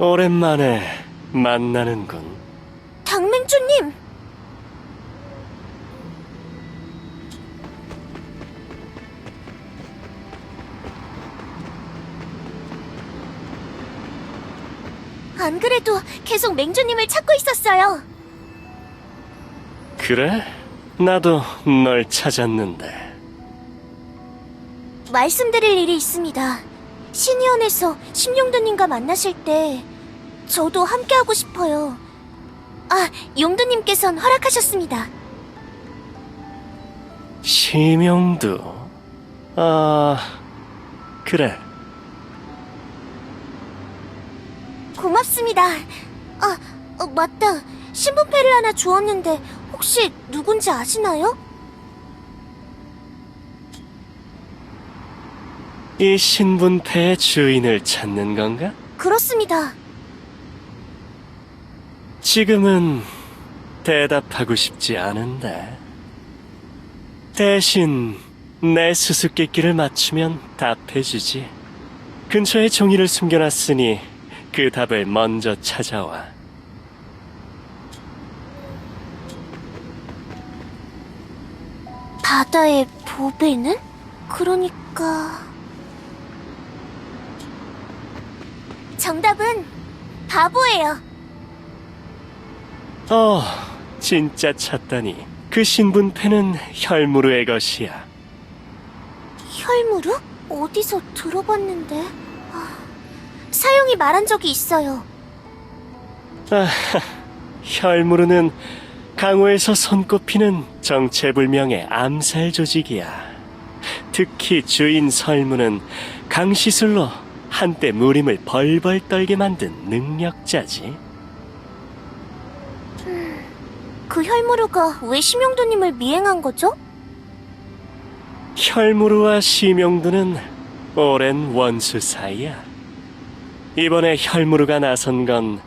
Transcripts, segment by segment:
오랜만에 만나는군. 당맹주님! 안 그래도 계속 맹주님을 찾고 있었어요. 그래? 나도 널 찾았는데. 말씀드릴 일이 있습니다. 신의원에서 심용두님과 만나실 때 저도 함께 하고 싶어요. 아, 용두님께선 허락하셨습니다. 심영두. 아, 그래. 고맙습니다. 아, 어, 맞다. 신분패를 하나 주었는데 혹시 누군지 아시나요? 이 신분패의 주인을 찾는 건가? 그렇습니다. 지금은 대답하고 싶지 않은데. 대신 내 수수께끼를 맞추면 답해주지. 근처에 종이를 숨겨놨으니 그 답을 먼저 찾아와. 바다의 보배는? 그러니까... 정답은 바보예요. 어, 진짜 찾다니. 그 신분패는 혈무르의 것이야. 혈무르? 어디서 들어봤는데... 아, 사용이 말한 적이 있어요. 혈무르는 강호에서 손꼽히는 정체불명의 암살 조직이야. 특히 주인 설무는 강시술로 한때 무림을 벌벌 떨게 만든 능력자지. 그 혈무르가 왜 심용두님을 미행한 거죠? 혈무르와 시명두는 오랜 원수 사이야. 이번에 혈무르가 나선 건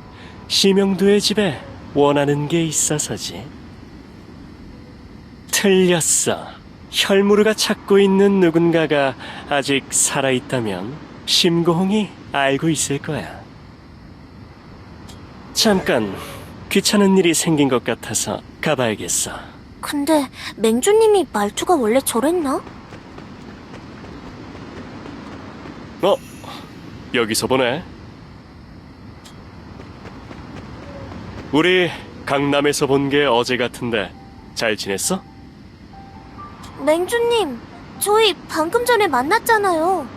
시명두의 집에 원하는 게 있어서지. 틀렸어. 혈무르가 찾고 있는 누군가가 아직 살아있다면 심고홍이 알고 있을 거야. 잠깐 귀찮은 일이 생긴 것 같아서 가봐야겠어. 근데 맹주님이 말투가 원래 저랬나? 어, 여기서 보네. 우리 강남에서 본 게 어제 같은데 잘 지냈어? 맹주님, 저희 방금 전에 만났잖아요.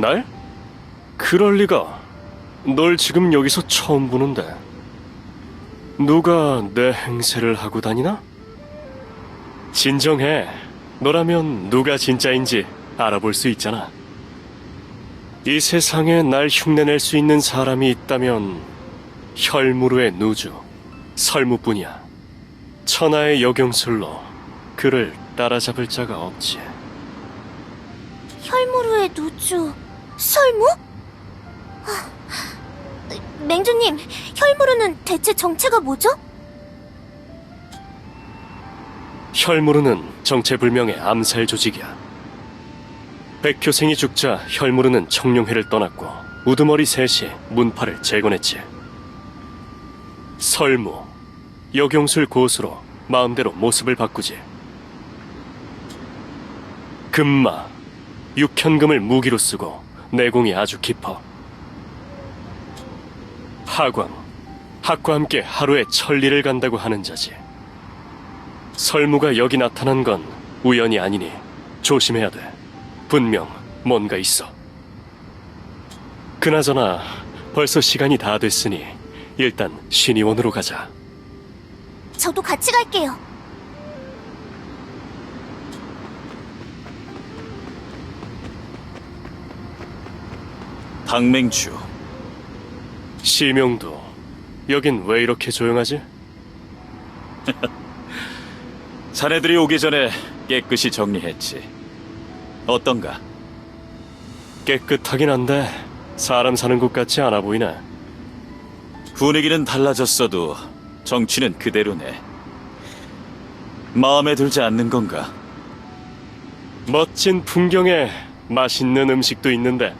날? 그럴 리가. 널 지금 여기서 처음 보는데. 누가 내 행세를 하고 다니나? 진정해. 너라면 누가 진짜인지 알아볼 수 있잖아. 이 세상에 날 흉내낼 수 있는 사람이 있다면 혈무르의 누주, 설무뿐이야. 천하의 여경술로 그를 따라잡을 자가 없지. 혈무르의 누주, 설무? 아, 맹주님, 혈무르는 대체 정체가 뭐죠? 혈무르는 정체불명의 암살 조직이야. 백효생이 죽자 혈무르는 청룡회를 떠났고 우두머리 셋이 문파를 재건했지. 설무, 여경술 고수로 마음대로 모습을 바꾸지. 금마, 육현금을 무기로 쓰고 내공이 아주 깊어. 하광, 학과 함께 하루에 천리를 간다고 하는 자지. 설무가 여기 나타난 건 우연이 아니니 조심해야 돼. 분명 뭔가 있어. 그나저나 벌써 시간이 다 됐으니 일단 신의원으로 가자. 저도 같이 갈게요. 당맹주 시명도 여긴 왜 이렇게 조용하지? 자네들이 오기 전에 깨끗이 정리했지 어떤가? 깨끗하긴 한데 사람 사는 곳 같지 않아 보이네. 분위기는 달라졌어도 정치는 그대로네 마음에 들지 않는 건가? 멋진 풍경에 맛있는 음식도 있는데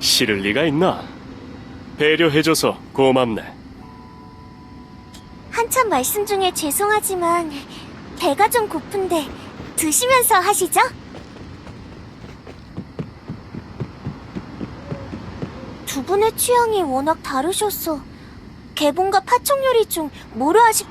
싫을 리가 있나? 배려해줘서 고맙네. 한참 말씀 중에 죄송하지만 배가 좀 고픈데 드시면서 하시죠? 두 분의 취향이 워낙 다르셔서 개봉과 파총 요리 중 뭐로 하시...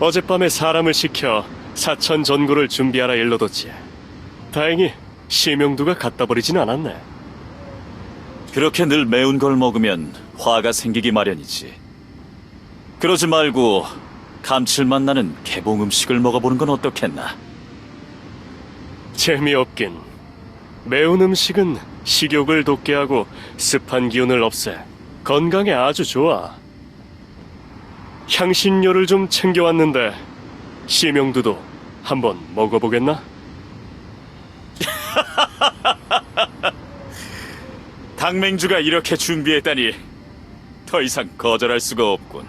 어젯밤에 사람을 시켜 사천 전구를 준비하라 일러뒀지. 다행히 시명두가 갖다 버리진 않았네. 그렇게 늘 매운 걸 먹으면 화가 생기기 마련이지. 그러지 말고 감칠맛 나는 개봉 음식을 먹어보는 건 어떻겠나? 재미없긴. 매운 음식은 식욕을 돋게 하고 습한 기운을 없애 건강에 아주 좋아. 향신료를 좀 챙겨왔는데 시명두도 한번 먹어보겠나? 당맹주가 이렇게 준비했다니 더 이상 거절할 수가 없군.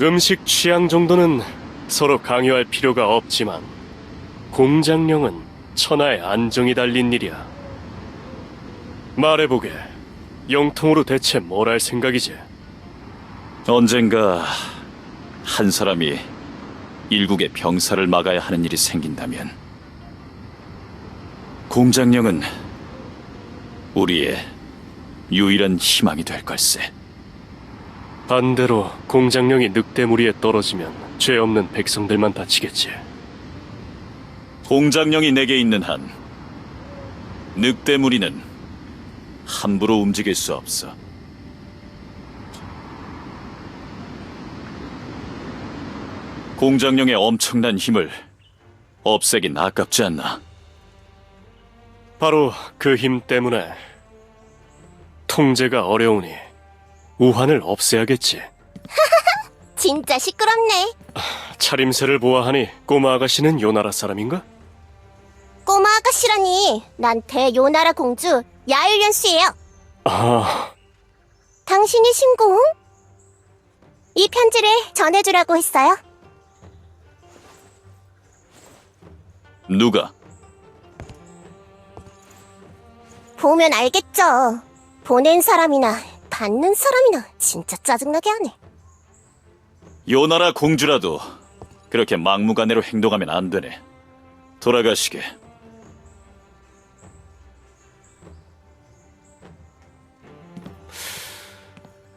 음식 취향 정도는 서로 강요할 필요가 없지만 공장령은 천하의 안정이 달린 일이야. 말해보게, 영통으로 대체 뭘 할 생각이지? 언젠가 한 사람이 일국의 병사를 막아야 하는 일이 생긴다면 공장령은 우리의 유일한 희망이 될 걸세. 반대로 공장령이 늑대 무리에 떨어지면 죄 없는 백성들만 다치겠지. 공장령이 내게 있는 한 늑대 무리는 함부로 움직일 수 없어. 공장령의 엄청난 힘을 없애긴 아깝지 않나? 바로 그 힘 때문에 통제가 어려우니 우환을 없애야겠지. 진짜 시끄럽네. 차림새를 보아하니 꼬마 아가씨는 요나라 사람인가? 꼬마 아가씨라니. 난 대요나라 공주 야율련 씨예요. 아, 당신이 신공? 이 편지를 전해주라고 했어요. 누가? 보면 알겠죠. 보낸 사람이나 받는 사람이나 진짜 짜증나게 하네. 요나라 공주라도 그렇게 막무가내로 행동하면 안 되네. 돌아가시게.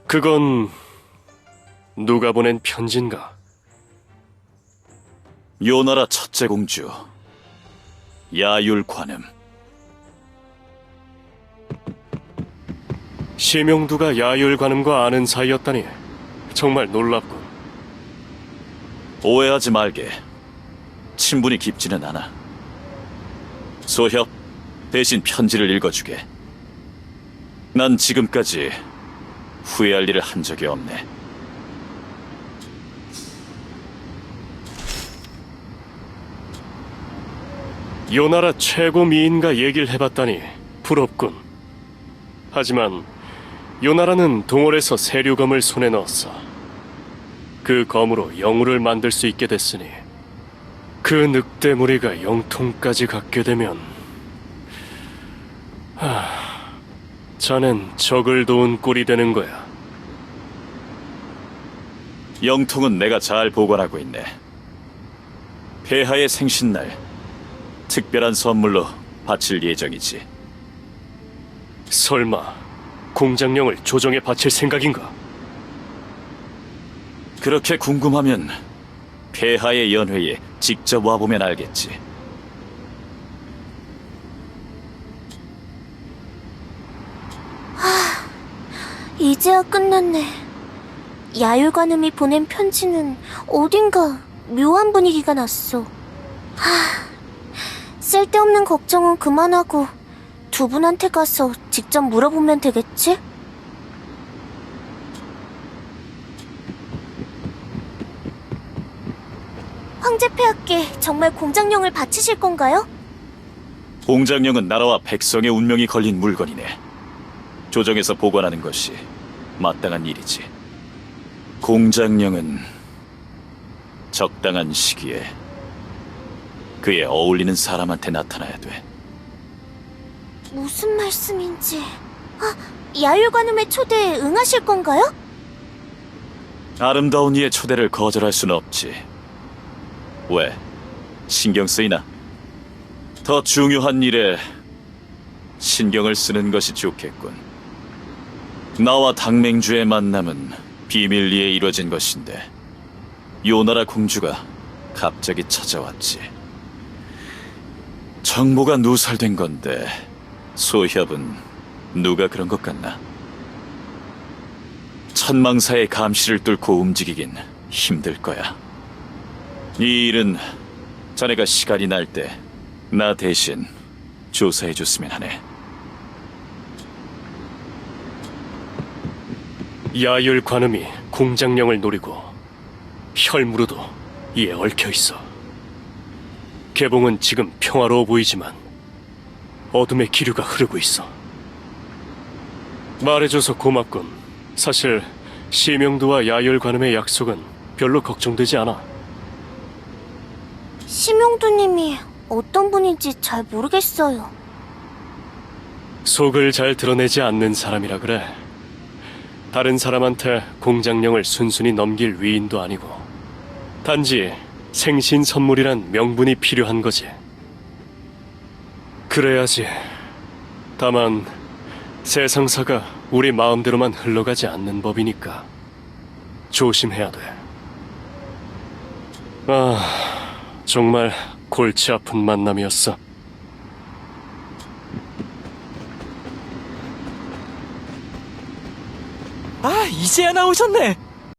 그건 누가 보낸 편지인가? 요나라 첫째 공주 야율관음. 시명두가 야율관음과 아는 사이였다니 정말 놀랍군. 오해하지 말게. 친분이 깊지는 않아. 소협, 대신 편지를 읽어주게. 난 지금까지 후회할 일을 한 적이 없네. 요 나라 최고 미인과 얘기를 해봤다니 부럽군. 하지만 요 나라는 동월에서 세류검을 손에 넣었어. 그 검으로 영우를 만들 수 있게 됐으니 그 늑대 무리가 영통까지 갖게 되면 하, 자넨 적을 도운 꼴이 되는 거야. 영통은 내가 잘 보관하고 있네. 폐하의 생신날 특별한 선물로 바칠 예정이지. 설마 공장령을 조정에 바칠 생각인가? 그렇게 궁금하면 폐하의 연회에 직접 와보면 알겠지. 이제야 끝났네. 야율관음이 보낸 편지는 어딘가 묘한 분위기가 났어. 하, 쓸데없는 걱정은 그만하고 두 분한테 가서 직접 물어보면 되겠지? 황제폐하께 정말 공장령을 바치실 건가요? 공장령은 나라와 백성의 운명이 걸린 물건이네. 조정에서 보관하는 것이 마땅한 일이지. 공장령은 적당한 시기에 그에 어울리는 사람한테 나타나야 돼. 무슨 말씀인지. 아, 야율관음의 초대에 응하실 건가요? 아름다운 이의 초대를 거절할 수는 없지. 왜? 신경 쓰이나? 더 중요한 일에 신경을 쓰는 것이 좋겠군. 나와 당맹주의 만남은 비밀리에 이루어진 것인데 요나라 공주가 갑자기 찾아왔지. 정보가 누설된 건데 소협은 누가 그런 것 같나? 천망사의 감시를 뚫고 움직이긴 힘들 거야. 이 일은 자네가 시간이 날 때 나 대신 조사해 줬으면 하네. 야율 관음이 공장령을 노리고 혈무르도 이에 얽혀 있어. 개봉은 지금 평화로워 보이지만 어둠의 기류가 흐르고 있어. 말해줘서 고맙군. 사실 시명도와 야율 관음의 약속은 별로 걱정되지 않아. 심용두님이 어떤 분인지 잘 모르겠어요. 속을 잘 드러내지 않는 사람이라 그래. 다른 사람한테 공장령을 순순히 넘길 위인도 아니고 단지 생신 선물이란 명분이 필요한 거지. 그래야지. 다만 세상사가 우리 마음대로만 흘러가지 않는 법이니까 조심해야 돼. 아, 정말 골치 아픈 만남이었어. 아, 이제야 나오셨네.